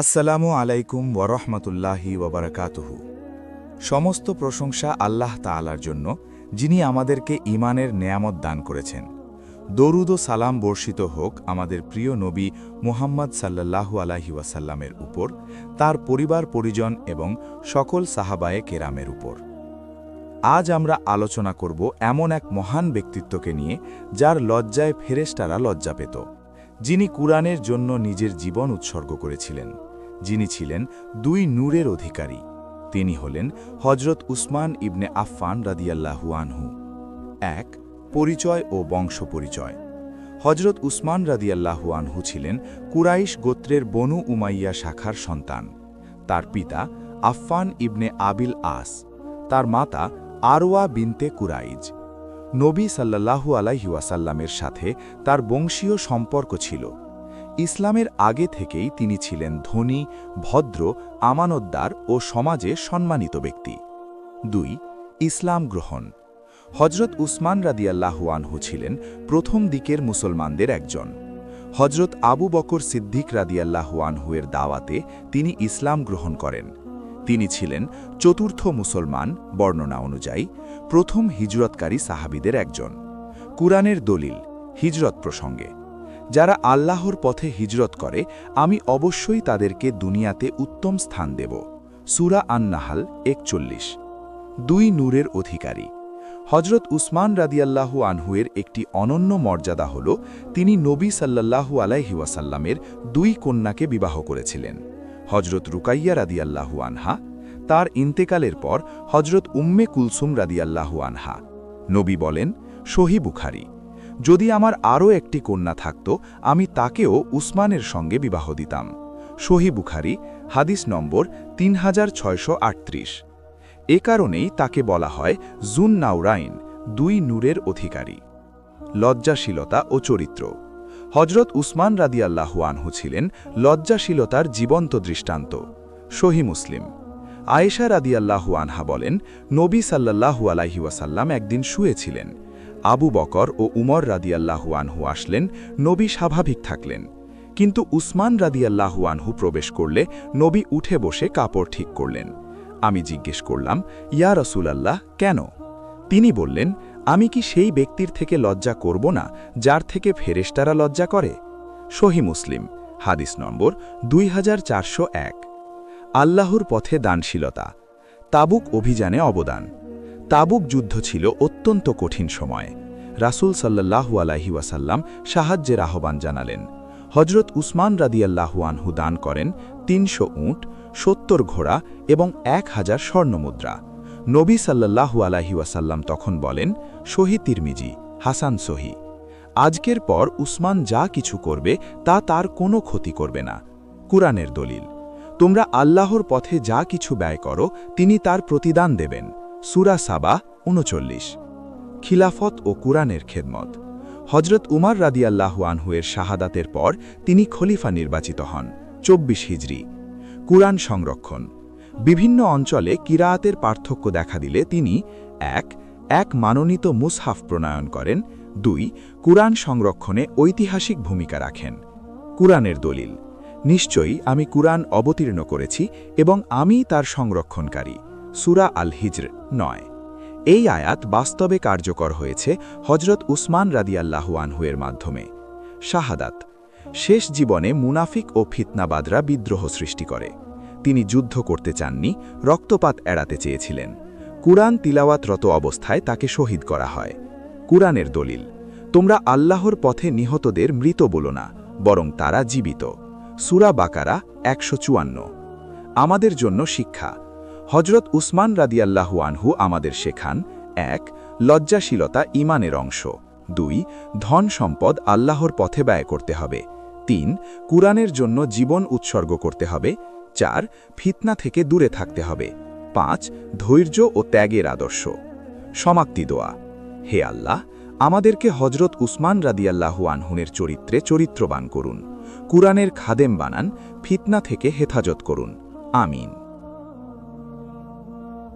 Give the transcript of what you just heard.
আসসালামু আলাইকুম ওরহমতুল্লাহি ওবরাকাতুহু সমস্ত প্রশংসা আল্লাহ তাআলার জন্য, যিনি আমাদেরকে ইমানের নেয়ামত দান করেছেন। দরুদ ও সালাম বর্ষিত হোক আমাদের প্রিয় নবী মুহাম্মদ সাল্লাল্লাহু আলাহি ওয়াসাল্লামের উপর, তার পরিবার পরিজন এবং সকল সাহাবায়ে কেরামের উপর। আজ আমরা আলোচনা করব এমন এক মহান ব্যক্তিত্বকে নিয়ে, যার লজ্জায় ফেরেশতারা লজ্জা পেত, যিনি কুরআনের জন্য নিজের জীবন উৎসর্গ করেছিলেন। যিনি ছিলেন দুই নূরের অধিকারী। তিনি হলেন হজরত উসমান ইবনে আফফান রাদিয়াল্লাহু আনহু। এক, পরিচয় ও বংশ পরিচয়। হজরত উসমান রাদিয়াল্লাহু আনহু ছিলেন কুরাইশ গোত্রের বনু উমাইয়া শাখার সন্তান। তার পিতা আফফান ইবনে আবিল আস। তার মাতা আরওয়া বিনতে কুরাইজ। নবী সাল্লাল্লাহু আলাইহি ওয়াসাল্লামের সাথে তার বংশীয় সম্পর্ক ছিল। ইসলামের আগে থেকেই তিনি ছিলেন ধনী, ভদ্র, আমানতদার ও সমাজে সম্মানিত ব্যক্তি। দুই, ইসলাম গ্রহণ। হজরত উসমান রাদিয়াল্লাহু আনহু ছিলেন প্রথম দিকের মুসলমানদের একজন। হজরত আবু বকর সিদ্দিক রাদিয়াল্লাহু আনহুয়ের দাওয়াতে তিনি ইসলাম গ্রহণ করেন। তিনি ছিলেন চতুর্থ মুসলমান বর্ণনা অনুযায়ী প্রথম হিজরতকারী সাহাবিদের একজন। কুরআনের দলিল, হিজরত প্রসঙ্গে। যারা আল্লাহর পথে হিজরত করে, আমি অবশ্যই তাদেরকে দুনিয়াতে উত্তম স্থান দেব। সুরা আন্নাহাল একচল্লিশ। দুই নূরের অধিকারী। হজরত উসমান রাদিয়াল্লাহু আনহুয়ের একটি অনন্য মর্যাদা হল, তিনি নবী সাল্লাল্লাহু আলাইহি ওয়াসাল্লামের দুই কন্যাকে বিবাহ করেছিলেন। হজরত রুকাইয়া রাদিয়াল্লাহু আনহা, তার ইন্তেকালের পর হজরত উম্মে কুলসুম রাদিয়াল্লাহু আনহা। নবী বলেন, সহি বুখারি। যদি আমার আরও একটি কন্যা থাকত, আমি তাকেও উসমানের সঙ্গে বিবাহ দিতাম। সহি বুখারি, হাদিস নম্বর তিন হাজার ছয়শো আটত্রিশ। এ কারণেই তাকে বলা হয় জুন নাউরাইন দুই নূরের অধিকারী। লজ্জাশীলতা ও চরিত্র। হজরত উসমান রাদিয়াল্লাহু আনহু ছিলেন লজ্জাশীলতার জীবন্ত দৃষ্টান্ত। সহি মুসলিম। আয়েশা রাদিয়াল্লাহু আনহা বলেন, নবী সাল্লাল্লাহু আলাইহি ওয়াসাল্লাম একদিন শুয়েছিলেন। আবু বকর ও উমর রাদিয়াল্লাহু আনহু আসলেন, নবী স্বাভাবিক থাকলেন। কিন্তু উসমান রাদিয়াল্লাহু আনহু প্রবেশ করলে নবী উঠে বসে কাপড় ঠিক করলেন। আমি জিজ্ঞেস করলাম, ইয়া রসুলাল্লাহ, কেন? তিনি বললেন, আমি কি সেই ব্যক্তির থেকে লজ্জা করব না, যার থেকে ফেরেশতারা লজ্জা করে? সহি মুসলিম, হাদিস নম্বর দুই হাজার চারশো এক। আল্লাহর পথে দানশীলতা, তাবুক অভিযানে অবদান। তাবুক যুদ্ধ ছিল অত্যন্ত কঠিন সময়। রাসুল সাল্লাহু আলাহি ওয়াসাল্লাম সাহায্যের আহ্বান জানালেন। হজরত উসমান রাদিয়াল্লাহু আনহু দান করেন তিনশো উঁট, সত্তর ঘোড়া এবং এক হাজার স্বর্ণমুদ্রা। নবী সাল্লাহু আলাহি ওয়াসাল্লাম তখন বলেন শহী তিরমিজি, হাসান সহি। আজকের পর উসমান যা কিছু করবে তা তার কোনো ক্ষতি করবে না। কুরআনের দলিল, তোমরা আল্লাহর পথে যা কিছু ব্যয় করো, তিনি তার প্রতিদান দেবেন। সুরা সাবা উনচল্লিশ। খিলাফত ও কুরআনের খেদমত। হজরত উমার রাদিয়াল্লাহু আনহুয়ের শাহাদাতের পর তিনি খলিফা নির্বাচিত হন, চব্বিশ হিজড়ি কুরআন সংরক্ষণ। বিভিন্ন অঞ্চলে কিরায়াতের পার্থক্য দেখা দিলে তিনি, এক এক মানোনীত মুসহাফ প্রণয়ন করেন, দুই, কুরআন সংরক্ষণে ঐতিহাসিক ভূমিকা রাখেন। কুরআনের দলিল, নিশ্চয়ই আমি কুরআন অবতীর্ণ করেছি এবং আমি তার সংরক্ষণকারী। সুরা আল হিজর নয়। এই আয়াত বাস্তবে কার্যকর হয়েছে হজরত উসমান রাদিয়াল্লাহু আনহুয়ের মাধ্যমে। শাহাদাত, শেষ জীবনে মুনাফিক ও ফিতনাবাদরা বিদ্রোহ সৃষ্টি করে। তিনি যুদ্ধ করতে চাননি, রক্তপাত এড়াতে চেয়েছিলেন। কুরআন তিলাওয়াতরত অবস্থায় তাকে শহীদ করা হয়। কুরআনের দলিল, তোমরা আল্লাহর পথে নিহতদের মৃত বলো না, বরং তারা জীবিত। সুরা বাকারা একশো চুয়ান্ন। আমাদের জন্য শিক্ষা হজরত উসমান রাদিয়াল্লাহু আনহু আমাদের শেখান, এক, লজ্জাশীলতা ইমানের অংশ। দুই, ধন সম্পদ আল্লাহর পথে ব্যয় করতে হবে। তিন, কুরআনের জন্য জীবন উৎসর্গ করতে হবে। চার, ফিতনা থেকে দূরে থাকতে হবে। পাঁচ, ধৈর্য ও ত্যাগের আদর্শ। সমাপ্তি দোয়া। হে আল্লাহ, আমাদেরকে হজরত উসমান রাদিয়াল্লাহু আনহুনের চরিত্রে চরিত্রবান করুন। কুরআনের খাদেম বানান, ফিতনা থেকে হেফাজত করুন। আমিন।